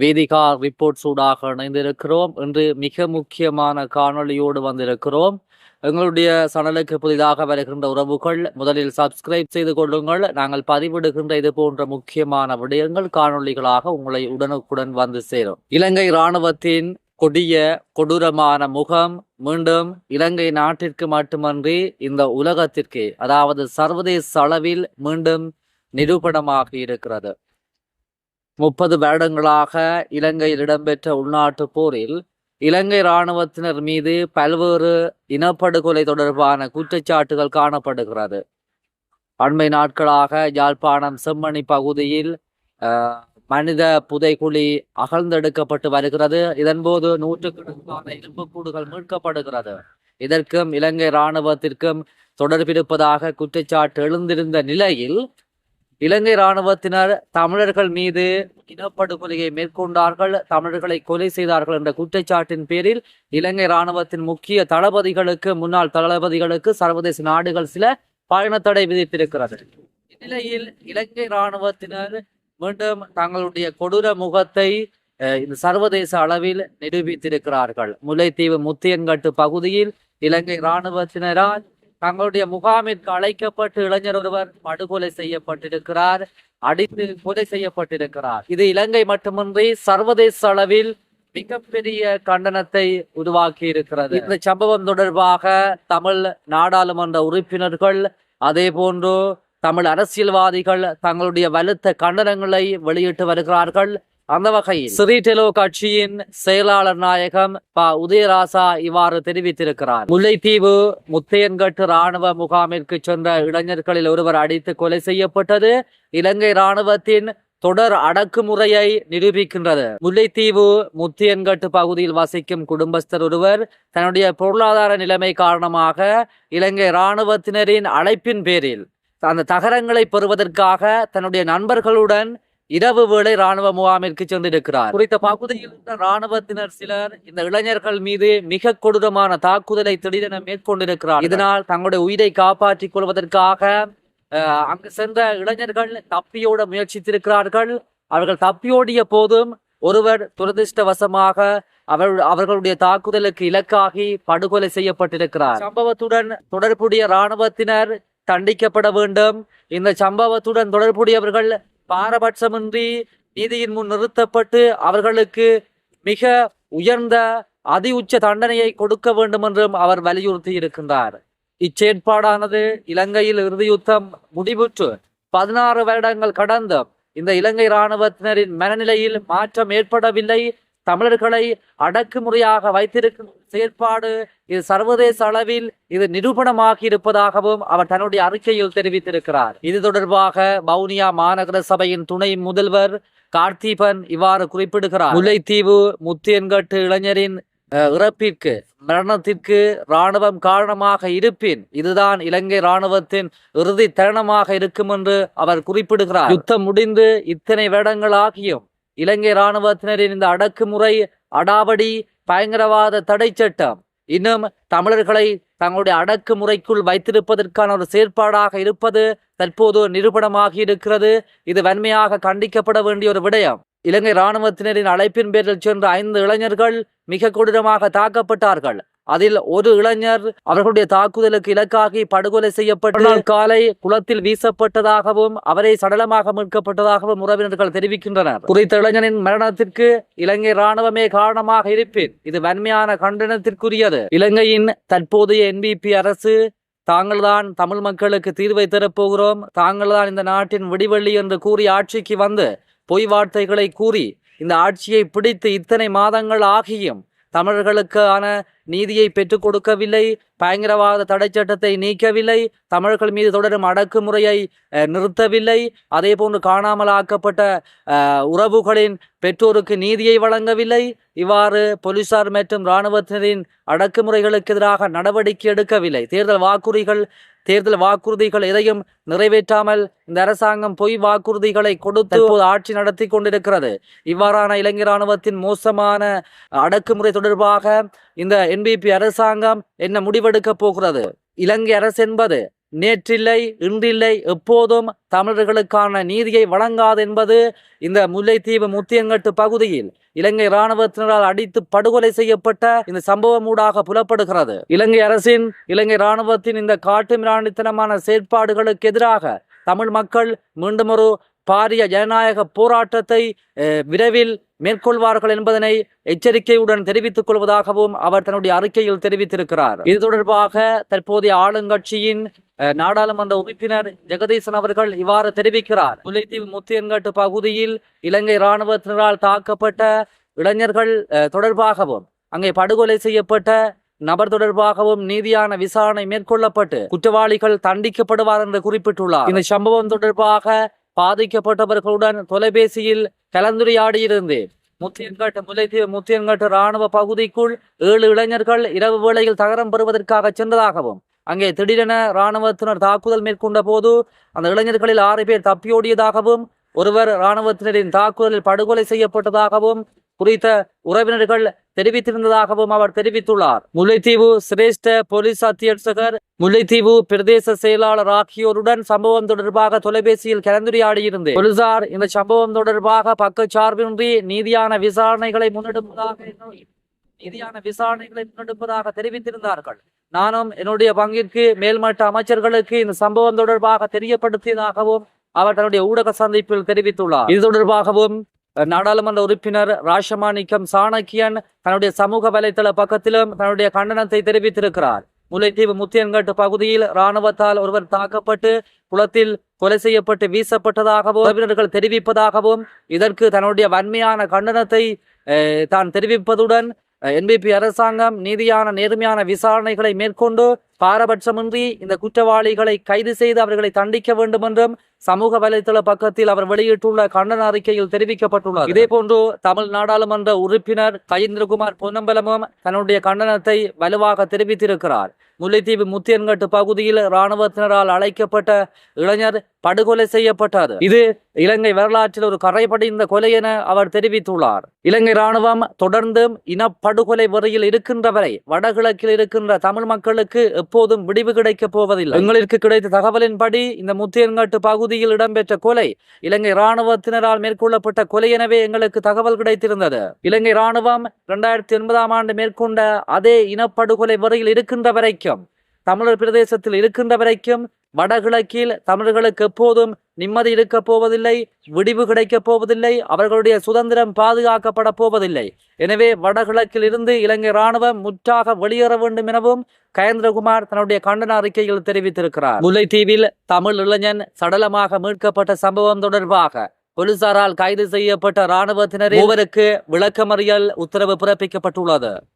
Vedika report சூடாக இணைந்திருக்கிறோம். இன்று மிக முக்கியமான காணொளியோடு வந்திருக்கிறோம். எங்களுடைய சனலுக்கு புதிதாக வருகின்ற உறவுகள் முதலில் சப்ஸ்கிரைப் செய்து கொள்ளுங்கள். நாங்கள் பதிவிடுகின்ற இது போன்ற முக்கியமான விடயங்கள் காணொளிகளாக உங்களை உடனுக்குடன் வந்து சேரும். இலங்கை இராணுவத்தின் கொடிய கொடூரமான முகம் மீண்டும் இலங்கை நாட்டிற்கு மட்டுமன்றி இந்த உலகத்திற்கு அதாவது சர்வதேச அளவில் மீண்டும் நிரூபணமாக இருக்கிறது. முப்பது வருடங்களாக இலங்கையில் இடம்பெற்ற உள்நாட்டு போரில் இலங்கை இராணுவத்தினர் மீது பல்வேறு இனப்படுகொலை தொடர்பான குற்றச்சாட்டுகள் காணப்படுகிறது. அண்மை நாட்களாக யாழ்ப்பாணம் செம்மணி பகுதியில் மனித புதைக்குழி அகழ்ந்தெடுக்கப்பட்டு வருகிறது. இதன்போது நூற்றுக்கணக்கான எலும்புக்கூடுகள் மீட்கப்படுகிறது. இதற்கும் இலங்கை இராணுவத்திற்கும் தொடர்பிருப்பதாக குற்றச்சாட்டு எழுந்திருந்த நிலையில் இலங்கை இராணுவத்தினர் தமிழர்கள் மீது இனப்படுகொலையை மேற்கொண்டார்கள் தமிழர்களை கொலை செய்தார்கள் என்ற குற்றச்சாட்டின் பேரில் இலங்கை இராணுவத்தின் முக்கிய தளபதிகளுக்கு முன்னாள் தளபதிகளுக்கு சர்வதேச நாடுகள் சில பயணத்தடை விதித்திருக்கிறது. இந்நிலையில் இலங்கை இராணுவத்தினர் மீண்டும் தங்களுடைய கொடூர முகத்தை அஹ், இந்த சர்வதேச அளவில் நிரூபித்திருக்கிறார்கள். முல்லைத்தீவு முத்தியன்கட்டு பகுதியில் இலங்கை இராணுவத்தினரால் தங்களுடைய முகாமிற்கு அழைக்கப்பட்டு இளைஞர் ஒருவர் படுகொலை செய்யப்பட்டிருக்கிறார் அடித்து கொலை செய்யப்பட்டிருக்கிறார். இது இலங்கை மட்டுமின்றி சர்வதேச அளவில் மிகப்பெரிய கண்டனத்தை உருவாக்கி இருக்கிறது இந்த சம்பவம் தொடர்பாக தமிழ் நாடாளுமன்ற உறுப்பினர்கள் அதே போன்று தமிழ் அரசியல்வாதிகள் தங்களுடைய வலுத்த கண்டனங்களை வெளியிட்டு வருகிறார்கள். அந்த வகையில் சிறிடெலோ கட்சியின் செயலாளர் நாயகம் ப. உதயராசா இவ்வாறு தெரிவித்திருக்கிறார். முல்லைத்தீவு முத்தையன்கட்டு ராணுவ முகாமிற்கு சென்ற இளைஞர்களில் ஒருவர் அடித்து கொலை செய்யப்பட்டது. இலங்கை ராணுவத்தின் தொடர் அடக்குமுறையை நிரூபிக்கின்றது. முல்லைத்தீவு முத்தியன்கட்டு பகுதியில் வசிக்கும் குடும்பஸ்தர் ஒருவர் தன்னுடைய பொருளாதார நிலைமை காரணமாக இலங்கை இராணுவத்தினரின் அழைப்பின் பேரில் அந்த தகரங்களை பெறுவதற்காக தன்னுடைய நண்பர்களுடன் இரவு வேளை ராணுவ முகாமிற்கு சென்றிருக்கிறார். குறித்த பகுதியில் இருந்த ராணுவத்தினர் சிலர் இந்த இளைஞர்கள் மீது மிக கொடூரமான தாக்குதலை திடீரென மேற்கொண்டிருக்கிறார் இதனால் தங்களுடைய உயிரை காப்பாற்றிக் கொள்வதற்காக அங்கு சென்ற இளைஞர்கள் தப்பியோட முயற்சித்திருக்கிறார்கள். அவர்கள் தப்பியோடிய போதும் ஒருவர் துரதிர்ஷ்டவசமாக அவர் அவர்களுடைய தாக்குதலுக்கு இலக்காகி படுகொலை செய்யப்பட்டிருக்கிறார். சம்பவத்துடன் தொடர்புடைய இராணுவத்தினர் தண்டிக்கப்பட வேண்டும். இந்த சம்பவத்துடன் தொடர்புடையவர்கள் பாரபட்சமின்றி நீதியின் முன் நிறுத்தப்பட்டு அவர்களுக்கு மிக உயர்ந்த அதி உச்ச தண்டனையை கொடுக்க வேண்டும் என்றும் அவர் வலியுறுத்தி இருக்கின்றார். இச்செயற்பாடானது இலங்கையில் இறுதி யுத்தம் முடிவுற்று பதினாறு வருடங்கள் கடந்தும் இந்த இலங்கை இராணுவத்தினரின் மனநிலையில் மாற்றம் ஏற்படவில்லை. தமிழர்களை அடக்குமுறையாக வைத்திருக்கும் செயற்பாடு இது சர்வதேச அளவில் இது நிரூபணமாகி இருப்பதாகவும் அவர் தன்னுடைய அறிக்கையில் தெரிவித்திருக்கிறார். இது தொடர்பாக வவுனியா மாநகர சபையின் துணை முதல்வர் கார்த்திபன் இவ்வாறு குறிப்பிடுகிறார். முல்லைத்தீவு முத்தியன்கட்டு இளைஞரின் அஹ், இறப்பிற்கு மரணத்திற்கு இராணுவம் காரணமாக இருப்பின் இதுதான் இலங்கை இராணுவத்தின் இறுதி தருணமாக இருக்கும் என்று அவர் குறிப்பிடுகிறார். யுத்தம் முடிந்து இத்தனை வருடங்களாகியும் இலங்கை இராணுவத்தினரின் இந்த அடக்குமுறை அடாவடி பயங்கரவாத தடை சட்டம் இன்னும் தமிழர்களை தங்களுடைய அடக்குமுறைக்குள் வைத்திருப்பதற்கான ஒரு செயற்பாடாக இருப்பது தற்போது நிரூபணமாகி இருக்கிறது. இது வன்மையாக கண்டிக்கப்பட வேண்டிய ஒரு விடயம். இலங்கை இராணுவத்தினரின் அழைப்பின் பேரில் சென்ற ஐந்து இளைஞர்கள் மிக கொடூரமாக தாக்கப்பட்டார்கள். அதில் ஒரு இளைஞர் அவர்களுடைய தாக்குதலுக்கு இலக்காகி படுகொலை செய்யப்பட்ட காலை குளத்தில் வீசப்பட்டதாகவும் அவரை சடலமாக மீட்கப்பட்டதாகவும் உறவினர்கள் தெரிவிக்கின்றனர். குறித்த இளைஞனின் மரணத்திற்கு இலங்கை இராணுவமே காரணமாக இருப்பேன். இது வன்மையான கண்டனத்திற்குரியது. இலங்கையின் தற்போதைய என்பிபி அரசு தாங்கள்தான் தமிழ் மக்களுக்கு தீர்வை தரப்போகிறோம் தாங்கள்தான் இந்த நாட்டின் விடிவெள்ளி என்று கூறி ஆட்சிக்கு வந்து பொய் வார்த்தைகளை கூறி இந்த ஆட்சியை பிடித்து இத்தனை மாதங்கள் ஆகியும் தமிழர்களுக்கான நீதியை பெற்றுக் கொடுக்கவில்லை பயங்கரவாத தடை சட்டத்தை நீக்கவில்லை தமிழர்கள் மீது தொடரும் அடக்குமுறையை நிறுத்தவில்லை. அதே போன்று காணாமல் ஆக்கப்பட்ட உறவுகளின் பெற்றோருக்கு நீதியை வழங்கவில்லை. இவ்வாறு போலீசார் மற்றும் இராணுவத்தினரின் அடக்குமுறைகளுக்கு எதிராக நடவடிக்கை எடுக்கவில்லை. தேர்தல் வாக்குறுதிகள் தேர்தல் வாக்குறுதிகள் எதையும் நிறைவேற்றாமல் இந்த அரசாங்கம் பொய் வாக்குறுதிகளை கொடுத்து ஆட்சி நடத்தி கொண்டிருக்கிறது. இவ்வாறான இலங்கை இராணுவத்தின் மோசமான அடக்குமுறை தொடர்பாக இந்த என்பிபி அரசாங்கம் என்ன முடிவெடுக்க போகிறது? இலங்கை அரசு என்பது நேற்றில்லை இன்றில்லை எப்போதும் தமிழர்களுக்கான நீதியை வழங்காது என்பது இந்த முல்லைத்தீவு முத்தியங்கட்டு பகுதியில் இலங்கை இராணுவத்தினரால் அடித்து படுகொலை செய்யப்பட்ட இந்த சம்பவம் ஊடாக புலப்படுகிறது. இலங்கை அரசின் இலங்கை இராணுவத்தின் இந்த காட்டுமிராண்டித்தனமான செயற்பாடுகளுக்கு எதிராக தமிழ் மக்கள் மீண்டும் ஒரு பாரிய ஜனநாயக போராட்டத்தை விரைவில் மேற்கொள்வார்கள் என்பதனை எச்சரிக்கையுடன் தெரிவித்துக் கொள்வதாகவும் அவர் தன்னுடைய அறிக்கையில் தெரிவித்திருக்கிறார். இது தொடர்பாக தற்போதைய ஆளுங்கட்சியின் நாடாளுமன்ற உறுப்பினர் ஜெகதீசன் அவர்கள் இவ்வாறு தெரிவிக்கிறார். முல்லைத்தீவு முத்தியன்காட்டு பகுதியில் இலங்கை இராணுவத்தினரால் தாக்கப்பட்ட இளைஞர்கள் தொடர்பாகவும் அங்கே படுகொலை செய்யப்பட்ட நபர் தொடர்பாகவும் நீதியான விசாரணை மேற்கொள்ளப்பட்டு குற்றவாளிகள் தண்டிக்கப்படுவார் என்று குறிப்பிட்டுள்ளார். இந்த சம்பவம் தொடர்பாக பாதிக்கப்பட்டவர்களுடன் தொலைபேசியில் கலந்துரையாடியிருந்தேன் முத்தியன்காட்டு முல்லைத்தீவு முத்தியன்காட்டு ராணுவ பகுதிக்குள் ஏழு இளைஞர்கள் இரவு வேளையில் தகரம் பெறுவதற்காக சென்றதாகவும் அங்கே திடீரென ராணுவத்தினர் தாக்குதல் மேற்கொண்ட போது அந்த இளைஞர்களில் ஆறு பேர் தப்பியோடியதாகவும் ஒருவர் இராணுவத்தினரின் தாக்குதலில் படுகொலை செய்யப்பட்டதாகவும் குறித்த உறவினர்கள் தெரிவித்திருந்ததாகவும் அவர் தெரிவித்துள்ளார். முல்லைத்தீவு சிரேஷ்ட போலீஸ் அத்தியட்சகர் முல்லைத்தீவு பிரதேச செயலாளர் ஆகியோருடன் சம்பவம் தொடர்பாக தொலைபேசியில் கலந்துரையாடியிருந்தேன் போலீசார் இந்த சம்பவம் தொடர்பாக பக்கச்சார்பின்றி நீதியான விசாரணைகளை முன்னெடுப்பதாக நீதியான விசாரணைகளை முன்னெடுப்பதாக தெரிவித்திருந்தார்கள். நானும் என்னுடைய பங்கிற்கு மேல்மட்ட அமைச்சர்களுக்கு இந்த சம்பவம் தொடர்பாக தெரியப்படுத்தியதாகவும் அவர் தன்னுடைய ஊடக சந்திப்பில் தெரிவித்துள்ளார். இது தொடர்பாகவும் நாடாளுமன்ற உறுப்பினர் ராஷமாணிக்கம் சாணக்கியன் தன்னுடைய சமூக வலைதள பக்கத்திலும் தன்னுடைய கண்டனத்தை தெரிவித்திருக்கிறார். முல்லைத்தீவு முத்தியன்கட்டு பகுதியில் இராணுவத்தால் ஒருவர் தாக்கப்பட்டு குளத்தில் கொலை செய்யப்பட்டு வீசப்பட்டதாகவும் உறவினர்கள் தெரிவிப்பதாகவும் இதற்கு தன்னுடைய வன்மையான கண்டனத்தை தான் தெரிவிப்பதுடன் என்பிபி அரசாங்கம் நீதியான நேர்மையான விசாரணைகளை மேற்கொண்டு பாரபட்சமின்றி இந்த குற்றவாளிகளை கைது செய்து அவர்களை தண்டிக்க வேண்டும் என்றும் சமூக வலைதள பக்கத்தில் அவர் வெளியிட்டுள்ள கண்டன அறிக்கையில் தெரிவிக்கப்பட்டுள்ளார் இதே போன்று தமிழ் நாடாளுமன்ற உறுப்பினர் கயேந்திரகுமார் பொன்னம்பலமும் தன்னுடைய கண்டனத்தை வலுவாக தெரிவித்திருக்கிறார். முல்லைத்தீவு முத்தியன்கட்டு பகுதியில் இராணுவத்தினரால் அழைக்கப்பட்ட இளைஞர் படுகொலை செய்யப்பட்டது. இது இலங்கை வரலாற்றில் ஒரு கரைபடிந்த கொலை என அவர் தெரிவித்துள்ளார். இலங்கை இராணுவம் தொடர்ந்தும் இனப்படுகொலை வரியில் இருக்கின்ற வரை வடகிழக்கில் இருக்கின்ற தமிழ் மக்களுக்கு எப்போதும் விடிவு கிடைக்கப் போவதில்லை. எங்களுக்கு கிடைத்த தகவலின்படி இந்த முத்தியன்காட்டு பகுதியில் இடம்பெற்ற கொலை இலங்கை இராணுவத்தினரால் மேற்கொள்ளப்பட்ட கொலை எனவே எங்களுக்கு தகவல் கிடைத்திருந்தது. இலங்கை இராணுவம் இரண்டாயிரத்தி ஒன்பதாம் ஆண்டு மேற்கொண்ட அதே இனப்படுகொலை வரியில் இருக்கின்ற வரைக்கும் தமிழர் பிரதேசத்தில் இருக்கின்ற வரைக்கும் வடகிழக்கில் தமிழர்களுக்கு எப்போதும் நிம்மதி இருக்கப் போவதில்லை விடிவு கிடைக்கப் போவதில்லை அவர்களுடைய சுதந்திரம் பாதுகாக்கப்பட போவதில்லை. எனவே வடகிழக்கில் இருந்து இலங்கை இராணுவம் முற்றாக வெளியேற வேண்டும் எனவும் கயேந்திரகுமார் தன்னுடைய கண்டன அறிக்கையில் தெரிவித்திருக்கிறார். முல்லைத்தீவில் தமிழ் இளைஞன் சடலமாக மீட்கப்பட்ட சம்பவம் தொடர்பாக போலீசாரால் கைது செய்யப்பட்ட இராணுவத்தினர் இவருக்கு விளக்கமறியல் உத்தரவு பிறப்பிக்கப்பட்டுள்ளது.